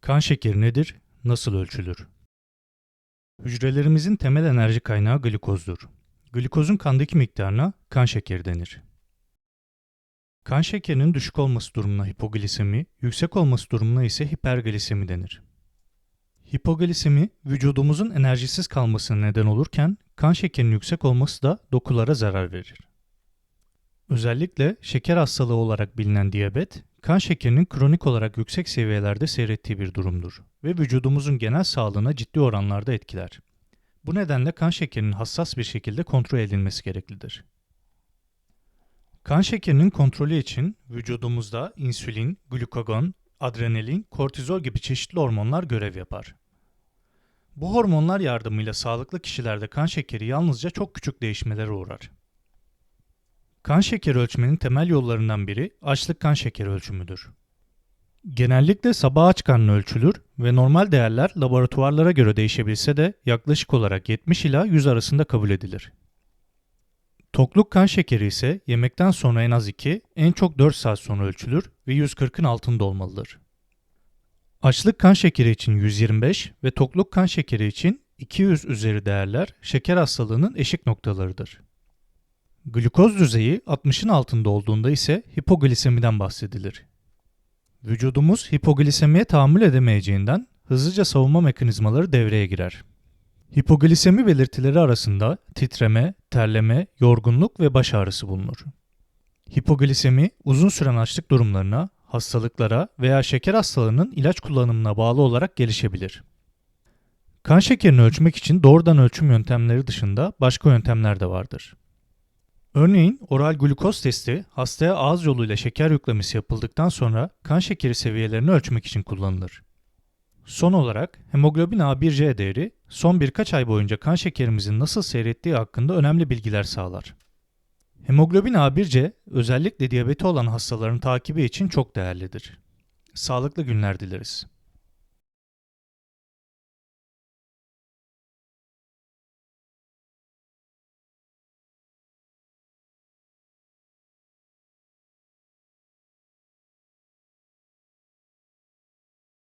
Kan şekeri nedir? Nasıl ölçülür? Hücrelerimizin temel enerji kaynağı glikozdur. Glikozun kandaki miktarına kan şekeri denir. Kan şekerinin düşük olması durumuna hipoglisemi, yüksek olması durumuna ise hiperglisemi denir. Hipoglisemi, vücudumuzun enerjisiz kalmasına neden olurken, kan şekerinin yüksek olması da dokulara zarar verir. Özellikle şeker hastalığı olarak bilinen diyabet, kan şekerinin kronik olarak yüksek seviyelerde seyrettiği bir durumdur ve vücudumuzun genel sağlığına ciddi oranlarda etkiler. Bu nedenle kan şekerinin hassas bir şekilde kontrol edilmesi gereklidir. Kan şekerinin kontrolü için vücudumuzda insülin, glukagon, adrenalin, kortizol gibi çeşitli hormonlar görev yapar. Bu hormonlar yardımıyla sağlıklı kişilerde kan şekeri yalnızca çok küçük değişmelere uğrar. Kan şekeri ölçmenin temel yollarından biri açlık kan şekeri ölçümüdür. Genellikle sabah aç karnı ölçülür ve normal değerler laboratuvarlara göre değişebilse de yaklaşık olarak 70 ila 100 arasında kabul edilir. Tokluk kan şekeri ise yemekten sonra en az 2, en çok 4 saat sonra ölçülür ve 140'ın altında olmalıdır. Açlık kan şekeri için 125 ve tokluk kan şekeri için 200 üzeri değerler şeker hastalığının eşik noktalarıdır. Glukoz düzeyi 60'ın altında olduğunda ise hipoglisemiden bahsedilir. Vücudumuz hipoglisemiye tahammül edemeyeceğinden hızlıca savunma mekanizmaları devreye girer. Hipoglisemi belirtileri arasında titreme, terleme, yorgunluk ve baş ağrısı bulunur. Hipoglisemi uzun süren açlık durumlarına, hastalıklara veya şeker hastalığının ilaç kullanımına bağlı olarak gelişebilir. Kan şekerini ölçmek için doğrudan ölçüm yöntemleri dışında başka yöntemler de vardır. Örneğin oral glukoz testi hastaya ağız yoluyla şeker yüklemesi yapıldıktan sonra kan şekeri seviyelerini ölçmek için kullanılır. Son olarak hemoglobin A1C değeri son birkaç ay boyunca kan şekerimizin nasıl seyrettiği hakkında önemli bilgiler sağlar. Hemoglobin A1C özellikle diyabeti olan hastaların takibi için çok değerlidir. Sağlıklı günler dileriz.